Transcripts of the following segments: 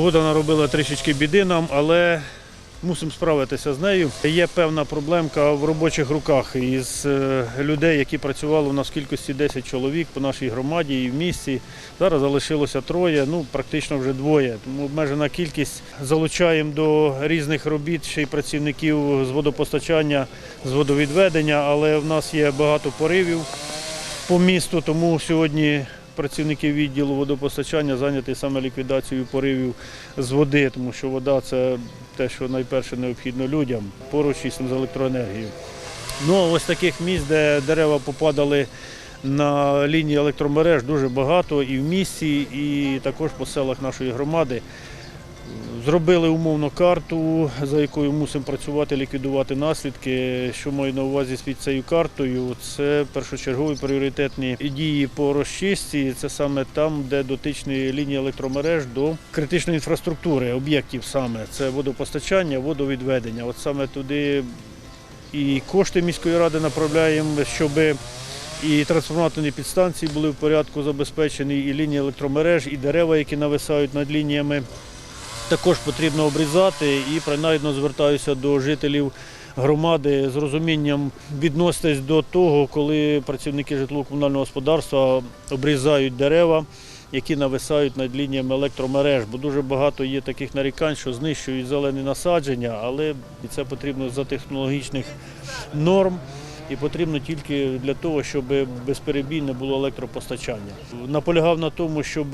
Погода наробила трішечки біди нам, але мусимо справитися з нею. Є певна проблемка в робочих руках із е, людей, які працювали у нас в кількості 10 чоловік по нашій громаді і в місті. Зараз залишилося троє, ну практично вже двоє. Тому обмежена кількість залучаємо до різних робіт ще й працівників з водопостачання, з водовідведення, але в нас є багато поривів по місту, тому сьогодні працівники відділу водопостачання зайняті саме ліквідацією поривів з води, тому що вода це те, що найперше необхідно людям поруч із електроенергією. Ну, ось таких місць, де дерева попадали на лінії електромереж, дуже багато і в місті, і також по селах нашої громади. Зробили умовно карту, за якою мусимо працювати, ліквідувати наслідки. Що маю на увазі під цією картою, це першочергові пріоритетні дії по розчистці. Це саме там, де дотичні лінії електромереж до критичної інфраструктури, об'єктів саме. Це водопостачання, водовідведення. От саме туди і кошти міської ради направляємо, щоб і трансформаторні підстанції були в порядку забезпечені, і лінії електромереж, і дерева, які нависають над лініями також потрібно обрізати і принаймні звертаюся до жителів громади з розумінням відноситись до того, коли працівники житлово-комунального господарства обрізають дерева, які нависають над лініями електромереж, бо дуже багато є таких нарікань, що знищують зелені насадження, але це потрібно за технологічних норм. І потрібно тільки для того, щоб безперебійне було електропостачання. Наполягав на тому, щоб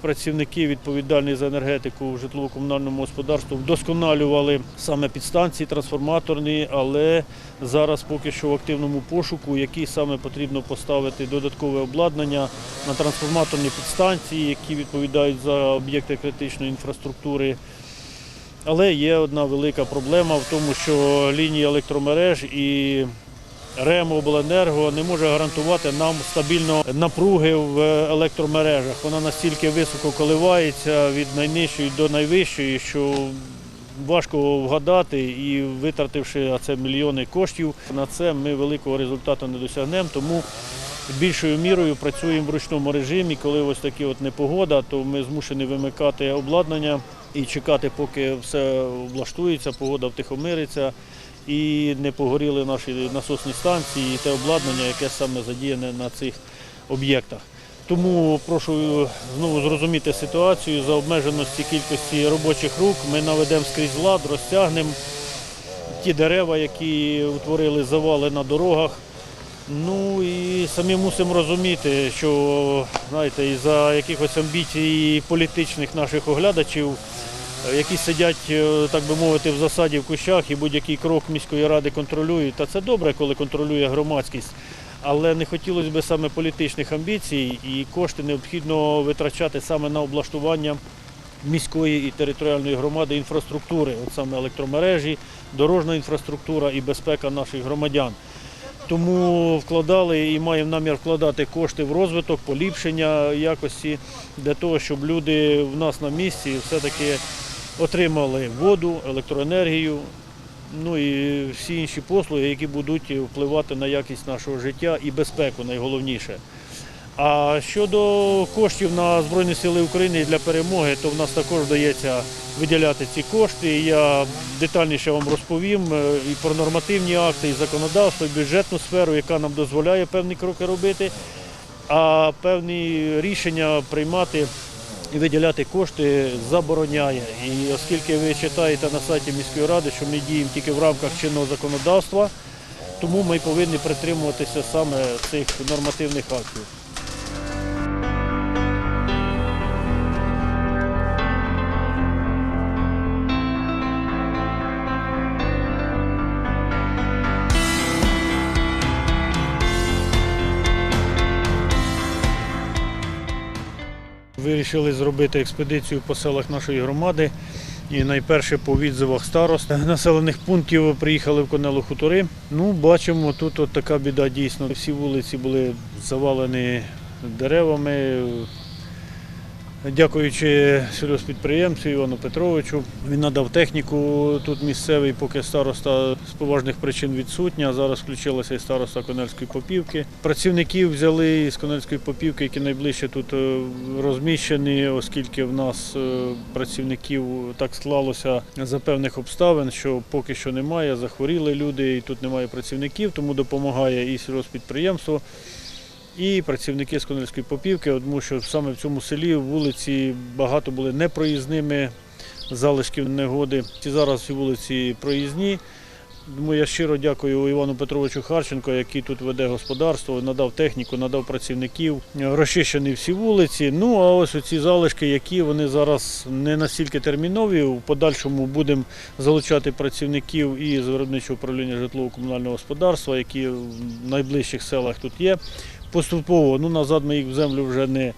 працівники відповідальні за енергетику в житлово-комунальному господарстві вдосконалювали саме підстанції трансформаторні, але зараз поки що в активному пошуку, які саме потрібно поставити додаткове обладнання на трансформаторні підстанції, які відповідають за об'єкти критичної інфраструктури. Але є одна велика проблема в тому, що лінії електромереж і РЕМ обленерго не може гарантувати нам стабільно напруги в електромережах. Вона настільки високо коливається від найнижчої до найвищої, що важко вгадати і витративши а це мільйони коштів на це, ми великого результату не досягнемо. Тому більшою мірою працюємо в ручному режимі. Коли ось такі от непогода, то ми змушені вимикати обладнання і чекати, поки все влаштується, погода втихомириться і не погоріли наші насосні станції і те обладнання, яке саме задіяне на цих об'єктах. Тому прошу знову зрозуміти ситуацію за обмеженості кількості робочих рук. Ми наведемо скрізь лад, розтягнемо ті дерева, які утворили завали на дорогах. Ну і самі мусимо розуміти, що знаєте, із за якихось амбіцій політичних наших оглядачів які сидять, е, так би мовити, в засаді в кущах і будь-який крок міської ради контролюють. Та це добре, коли контролює громадськість. Але не хотілося б саме політичних амбіцій і кошти необхідно витрачати саме на облаштування міської і територіальної громади інфраструктури, от саме електромережі, дорожня інфраструктура і безпека наших громадян. Тому вкладали і маємо намір вкладати кошти в розвиток, поліпшення якості для того, щоб люди в нас на місці все-таки отримали воду, електроенергію, ну і всі інші послуги, які будуть впливати на якість нашого життя і безпеку найголовніше. А щодо коштів на Збройні Сили України для перемоги, то в нас також вдається виділяти ці кошти. Я детальніше вам розповім е, і про нормативні акти, і законодавство, і бюджетну сферу, яка нам дозволяє певні кроки робити, а певні рішення приймати виділяти кошти забороняє. І оскільки ви читаєте на сайті міської ради, що ми діємо тільки в рамках чинного законодавства, тому ми повинні притримуватися саме цих нормативних актів. Вирішили зробити експедицію по селах нашої громади. І найперше по відзивах старост населених пунктів приїхали в Конело хутори. Ну, бачимо, тут от така біда дійсно. Всі вулиці були завалені деревами. Дякуючи сільгоспідприємцю Івану Петровичу, він надав техніку тут місцевий, поки староста з поважних причин відсутня. Зараз включилася і староста Конельської попівки. Працівників взяли із Конельської попівки, які найближче тут е, розміщені, оскільки в нас е, працівників так склалося за певних обставин, що поки що немає, захворіли люди і тут немає працівників, тому допомагає і сільгоспідприємство. І працівники з Конельської попівки, тому що саме в цьому селі вулиці багато були непроїзними залишків негоди. Ці зараз всі вулиці проїзні. Тому я щиро дякую Івану Петровичу Харченко, який тут веде господарство, надав техніку, надав працівників, розчищені всі вулиці. Ну а ось ці залишки, які вони зараз не настільки термінові. В подальшому будемо залучати працівників і з виробничого управління житлово-комунального господарства, які в найближчих селах тут є поступово. Ну, назад ми їх в землю вже не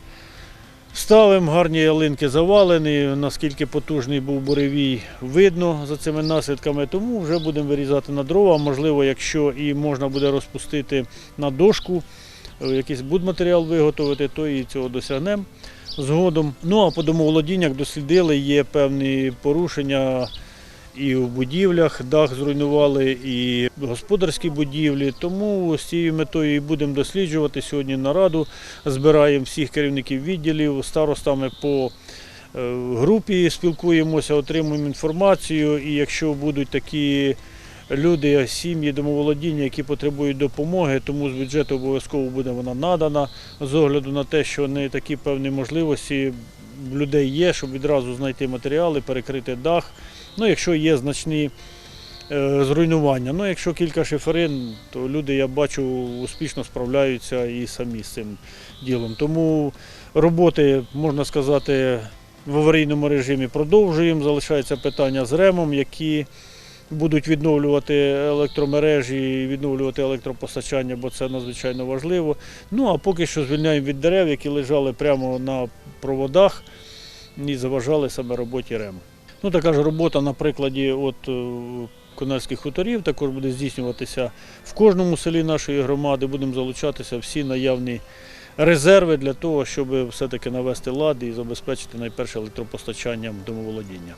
ставимо. Гарні ялинки завалені. Наскільки потужний був буревій, видно за цими наслідками. Тому вже будемо вирізати на дрова. Можливо, якщо і можна буде розпустити на дошку, е, якийсь будматеріал виготовити, то і цього досягнемо згодом. Ну а по домоволодіннях дослідили, є певні порушення і в будівлях, дах зруйнували, і господарські будівлі. Тому з цією метою і будемо досліджувати сьогодні нараду. Збираємо всіх керівників відділів, старостами по е, групі спілкуємося, отримуємо інформацію. І якщо будуть такі люди, сім'ї, домоволодіння, які потребують допомоги, тому з бюджету обов'язково буде вона надана з огляду на те, що не такі певні можливості людей є, щоб відразу знайти матеріали, перекрити дах. Ну, якщо є значні е, зруйнування. Ну, якщо кілька шиферин, то люди, я бачу, успішно справляються і самі з цим ділом. Тому роботи, можна сказати, в аварійному режимі продовжуємо. Залишається питання з ремом, які будуть відновлювати електромережі, відновлювати електропостачання, бо це надзвичайно важливо. Ну а поки що звільняємо від дерев, які лежали прямо на проводах і заважали саме роботі РЕМ. Ну, така ж робота на прикладі от, Кональських хуторів також буде здійснюватися в кожному селі нашої громади. Будемо залучатися всі наявні резерви для того, щоб все-таки навести лад і забезпечити найперше електропостачанням домоволодіння.